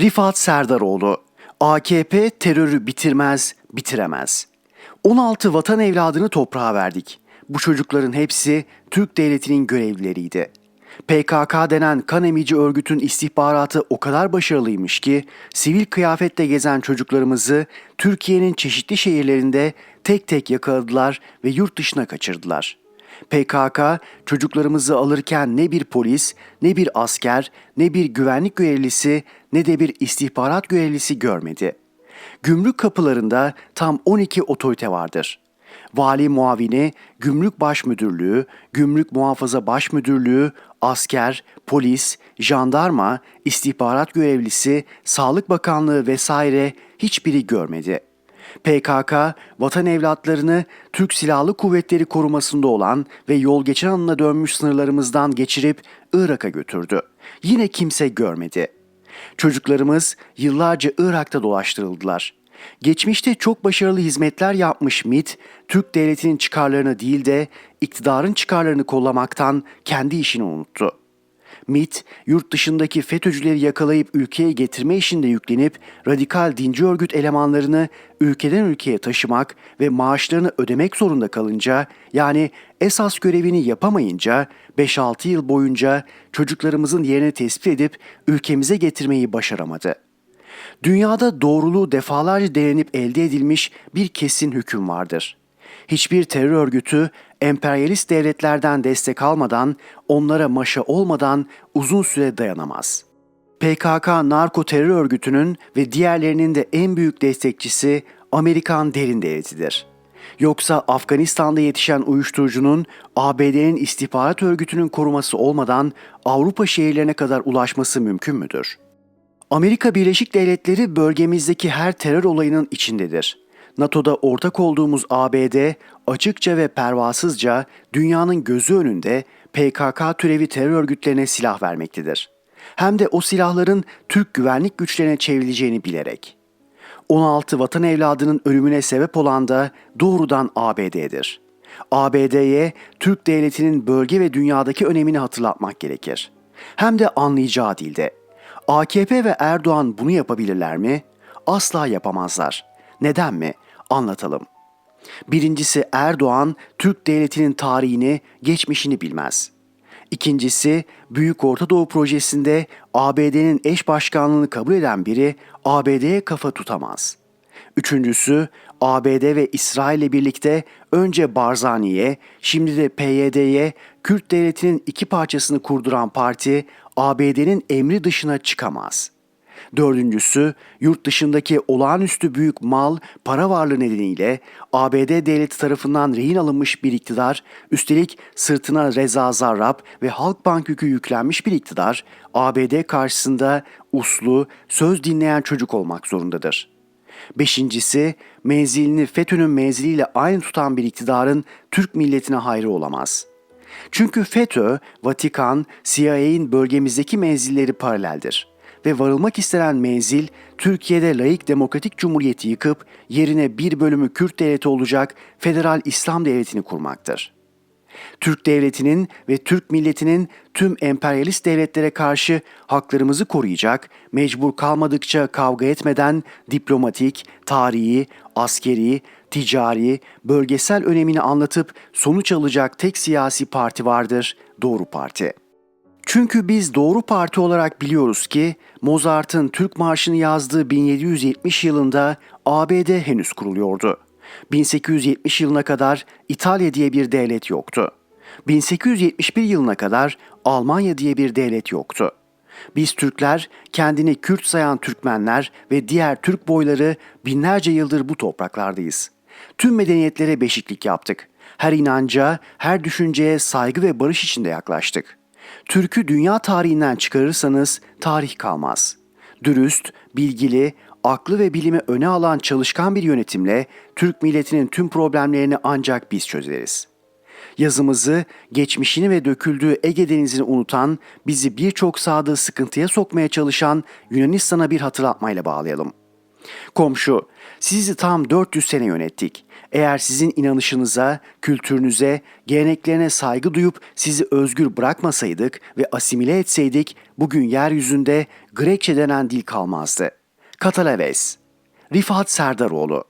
Rifat Serdaroğlu AKP terörü bitirmez, bitiremez. 16 vatan evladını toprağa verdik. Bu çocukların hepsi Türk devletinin görevlileriydi. PKK denen kan emici örgütün istihbaratı o kadar başarılıymış ki sivil kıyafetle gezen çocuklarımızı Türkiye'nin çeşitli şehirlerinde tek tek yakaladılar ve yurt dışına kaçırdılar. PKK çocuklarımızı alırken ne bir polis, ne bir asker, ne bir güvenlik görevlisi, ne de bir istihbarat görevlisi görmedi. Gümrük kapılarında tam 12 otorite vardır. Vali muavini, Gümrük Baş Müdürlüğü, Gümrük Muhafaza Baş Müdürlüğü, asker, polis, jandarma, istihbarat görevlisi, Sağlık Bakanlığı vesaire hiçbiri görmedi. PKK, vatan evlatlarını Türk Silahlı Kuvvetleri korumasında olan ve yol geçen anına dönmüş sınırlarımızdan geçirip Irak'a götürdü. Yine kimse görmedi. Çocuklarımız yıllarca Irak'ta dolaştırıldılar. Geçmişte çok başarılı hizmetler yapmış MIT, Türk devletinin çıkarlarını değil de iktidarın çıkarlarını kollamaktan kendi işini unuttu. MIT, yurt dışındaki FETÖ'cüleri yakalayıp ülkeye getirme işinde yüklenip radikal dinci örgüt elemanlarını ülkeden ülkeye taşımak ve maaşlarını ödemek zorunda kalınca yani esas görevini yapamayınca 5-6 yıl boyunca çocuklarımızın yerini tespit edip ülkemize getirmeyi başaramadı. Dünyada doğruluğu defalarca denenip elde edilmiş bir kesin hüküm vardır. Hiçbir terör örgütü emperyalist devletlerden destek almadan, onlara maşa olmadan uzun süre dayanamaz. PKK narko terör örgütünün ve diğerlerinin de en büyük destekçisi Amerikan derin devletidir. Yoksa Afganistan'da yetişen uyuşturucunun ABD'nin istihbarat örgütünün koruması olmadan Avrupa şehirlerine kadar ulaşması mümkün müdür? Amerika Birleşik Devletleri bölgemizdeki her terör olayının içindedir. NATO'da ortak olduğumuz ABD açıkça ve pervasızca dünyanın gözü önünde PKK türevi terör örgütlerine silah vermektedir. Hem de o silahların Türk güvenlik güçlerine çevrileceğini bilerek. 16 vatan evladının ölümüne sebep olan da doğrudan ABD'dir. ABD'ye Türk devletinin bölge ve dünyadaki önemini hatırlatmak gerekir. Hem de anlayacağı dilde. AKP ve Erdoğan bunu yapabilirler mi? Asla yapamazlar. Neden mi? Anlatalım. Birincisi Erdoğan Türk devletinin tarihini, geçmişini bilmez. İkincisi Büyük Orta Doğu projesinde ABD'nin eş başkanlığını kabul eden biri ABD'ye kafa tutamaz. Üçüncüsü ABD ve İsrail ile birlikte önce Barzani'ye, şimdi de PYD'ye Kürt devletinin iki parçasını kurduran parti ABD'nin emri dışına çıkamaz. Dördüncüsü, yurt dışındaki olağanüstü büyük mal, para varlığı nedeniyle ABD devleti tarafından rehin alınmış bir iktidar, üstelik sırtına Reza Zarrab ve Halkbank yükü yüklenmiş bir iktidar, ABD karşısında uslu, söz dinleyen çocuk olmak zorundadır.'' Beşincisi, menzilini FETÖ'nün menziliyle aynı tutan bir iktidarın Türk milletine hayrı olamaz. Çünkü FETÖ, Vatikan, CIA'in bölgemizdeki menzilleri paraleldir. Ve varılmak istenen menzil, Türkiye'de layık demokratik cumhuriyeti yıkıp yerine bir bölümü Kürt devleti olacak federal İslam devletini kurmaktır. Türk devletinin ve Türk milletinin tüm emperyalist devletlere karşı haklarımızı koruyacak, mecbur kalmadıkça kavga etmeden diplomatik, tarihi, askeri, ticari, bölgesel önemini anlatıp sonuç alacak tek siyasi parti vardır, Doğru Parti. Çünkü biz Doğru Parti olarak biliyoruz ki Mozart'ın Türk Marşı'nı yazdığı 1770 yılında ABD henüz kuruluyordu. 1870 yılına kadar İtalya diye bir devlet yoktu. 1871 yılına kadar Almanya diye bir devlet yoktu. Biz Türkler kendini Kürt sayan Türkmenler ve diğer Türk boyları binlerce yıldır bu topraklardayız. Tüm medeniyetlere beşiklik yaptık. Her inanca, her düşünceye saygı ve barış içinde yaklaştık. Türk'ü dünya tarihinden çıkarırsanız tarih kalmaz. Dürüst, bilgili, aklı ve bilimi öne alan çalışkan bir yönetimle Türk milletinin tüm problemlerini ancak biz çözeriz. Yazımızı, geçmişini ve döküldüğü Ege Denizi'ni unutan, bizi birçok sağda sıkıntıya sokmaya çalışan Yunanistan'a bir hatırlatmayla bağlayalım. Komşu, sizi tam 400 sene yönettik. Eğer sizin inanışınıza, kültürünüze, geleneklerine saygı duyup sizi özgür bırakmasaydık ve asimile etseydik bugün yeryüzünde Grekçe denen dil kalmazdı. Katalaves Rifat Serdaroğlu